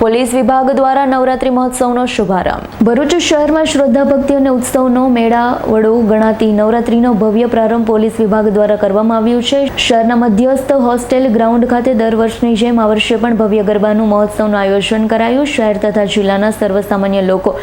Police વિભાગ દ્વારા નવરાત્રી મહોત્સવનો શુભારંભ. ભરૂચ શહેરમાં શ્રદ્ધા, ભક્તિ અને ઉત્સવનો મેળાવડો ગણાતી નવરાત્રીનો ભવ્ય પ્રારંભ પોલીસ વિભાગ દ્વારા કરવામાં આવ્યું છે. શહેરના મધ્યસ્થ હોસ્ટેલ ગ્રાઉન્ડ ખાતે દર વર્ષની જેમ આ વર્ષે પણ ભવ્ય ગરબાનું મહોત્સવનું આયોજન કરાયું. શહેર તથા જિલ્લાના સર્વસામાન્ય લોકો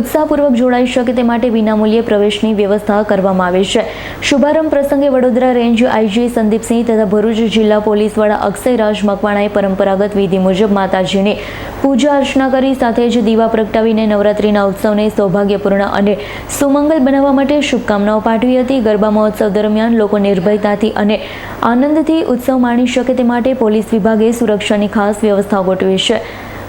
ઉત્સાહપૂર્વક જોડાઈ શકે તે માટે વિનામૂલ્યે પ્રવેશની વ્યવસ્થા કરવામાં આવી છે. શુભારંભ પ્રસંગે વડોદરા રેન્જ આઈજી સંદીપસિંહ તથા ભરૂચ જિલ્લા પોલીસ વડા અક્ષયરાજ મકવાણાએ પરંપરાગત વિધિ મુજબ માતાજીની પૂજા અર્ચના કરી સાથે જ દીવા પ્રગટાવીને નવરાત્રિના ઉત્સવને સૌભાગ્યપૂર્ણ અને સુમંગલ બનાવવા માટે શુભકામનાઓ પાઠવી હતી. ગરબા મહોત્સવ દરમિયાન લોકો નિર્ભયતાથી અને આનંદથી ઉત્સવ માણી શકે તે માટે પોલીસ વિભાગે સુરક્ષાની ખાસ વ્યવસ્થા ગોઠવી છે.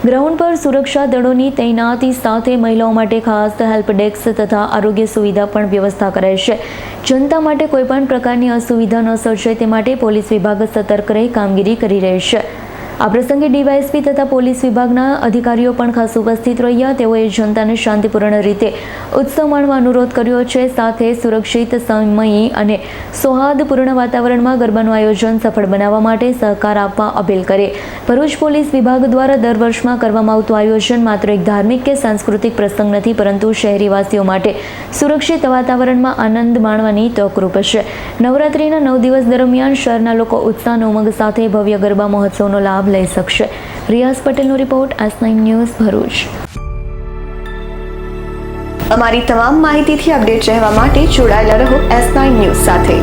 ગ્રાઉન્ડ પર સુરક્ષા દળોની તૈનાતી સાથે મહિલાઓ માટે ખાસ હેલ્પ ડેસ્ક તથા આરોગ્ય સુવિધા પણ વ્યવસ્થા કરાઈ છે. જનતા માટે કોઈપણ પ્રકારની અસુવિધા ન સર્જાય તે માટે પોલીસ વિભાગ સતર્ક રહી કામગીરી કરી રહી છે. આ પ્રસંગે ડીવાયએસપી તથા પોલીસ વિભાગના અધિકારીઓ પણ ખાસ ઉપસ્થિત રહ્યા. તેઓએ જનતાને શાંતિપૂર્ણ રીતે ઉત્સવ માણવા અનુરોધ કર્યો છે. સાથે સુરક્ષિત સમયી અને સૌહાર્દપૂર્ણ વાતાવરણમાં ગરબાનું આયોજન સફળ બનાવવા માટે સહકાર આપવા અપીલ કરે. ભરૂચ પોલીસ વિભાગ દ્વારા દર વર્ષમાં કરવામાં આવતું આયોજન માત્ર એક ધાર્મિક કે સાંસ્કૃતિક પ્રસંગ નથી, પરંતુ શહેરીવાસીઓ માટે સુરક્ષિત વાતાવરણમાં આનંદ માણવાની તકરૂપ છે. નવરાત્રિના નવ દિવસ દરમિયાન શહેરના લોકો ઉત્સાહ અને ઉમંગ સાથે ભવ્ય ગરબા મહોત્સવનો લાભ લઈ શકશે. રિયાઝ પટેલનો report S nine news Bharuch. અમારી તમામ માહિતીથી અપડેટ રહેવા માટે જોડાયેલા રહો એસ નાઇન ન્યૂઝ સાથે.